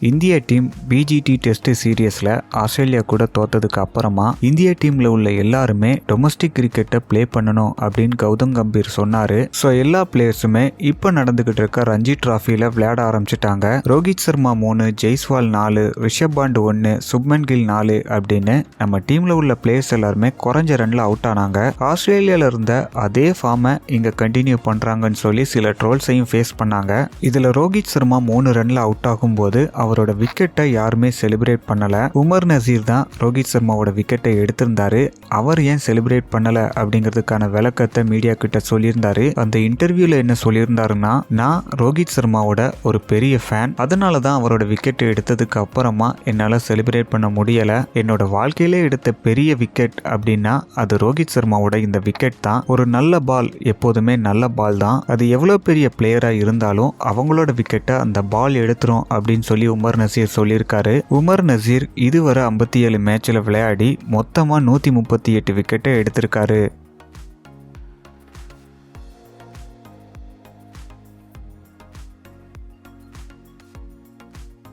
இந்திய team BGT test சீரியஸில் Australia கூட தோத்ததுக்கு அப்புறமா இந்திய டீமில் உள்ள எல்லாருமே டொமஸ்டிக் கிரிக்கெட்டை ப்ளே பண்ணணும் அப்படின்னு கௌதம் கம்பீர் சொன்னார். ஸோ எல்லா பிளேயர்ஸுமே இப்போ நடந்துக்கிட்டு இருக்க ரஞ்சி டிராஃபியில் விளையாட ஆரம்பிச்சிட்டாங்க. ரோஹித் சர்மா மூணு ஜெய்ஸ்வால் நாலு ரிஷப் பாண்ட் ஒன்று சுப்மன் கில் நாலு அப்படின்னு நம்ம டீமில் உள்ள பிளேயர்ஸ் எல்லாருமே குறைஞ்ச ரனில் அவுட் ஆனாங்க. ஆஸ்திரேலியாவில் இருந்த அதே ஃபார்மை இங்கே கண்டினியூ பண்ணுறாங்கன்னு சொல்லி சில ட்ரோல்ஸையும் ஃபேஸ் பண்ணாங்க. இதில் ரோஹித் சர்மா மூணு ரனில் அவுட் ஆகும்போது அவரோட விக்கெட்டை யாருமே செலிப்ரேட் பண்ணலை. உமர் நசீர் தான் ரோஹித் சர்மாவோட விக்கெட்டை எடுத்திருந்தாரு. அவர் ஏன் செலிப்ரேட் பண்ணலை அப்படிங்கிறதுக்கான விளக்கத்தை மீடியா கிட்ட சொல்லியிருந்தாரு. அந்த இன்டர்வியூல என்ன சொல்லியிருந்தாருன்னா நான் ரோஹித் சர்மாவோட ஒரு பெரிய ஃபேன் அதனால தான் அவரோட விக்கெட்டை எடுத்ததுக்கு அப்புறமா என்னால் செலிப்ரேட் பண்ண முடியலை. என்னோட வாழ்க்கையிலே எடுத்த பெரிய விக்கெட் அப்படின்னா அது ரோஹித் சர்மாவோட இந்த விக்கெட் தான். ஒரு நல்ல பால் எப்போதுமே நல்ல பால் தான். அது எவ்வளோ பெரிய பிளேயராக இருந்தாலும் அவங்களோட விக்கெட்டை அந்த பால் எடுத்துரும் அப்படின்னு சொல்லி உமர் நசீர் சொல்லியிருக்காரு. உமர் நசீர் இதுவரை ஐம்பத்தி ஏழு மேட்ச்சில் விளையாடி மொத்தமாக நூற்றி முப்பத்தி எட்டு விக்கெட்டை எடுத்திருக்காரு.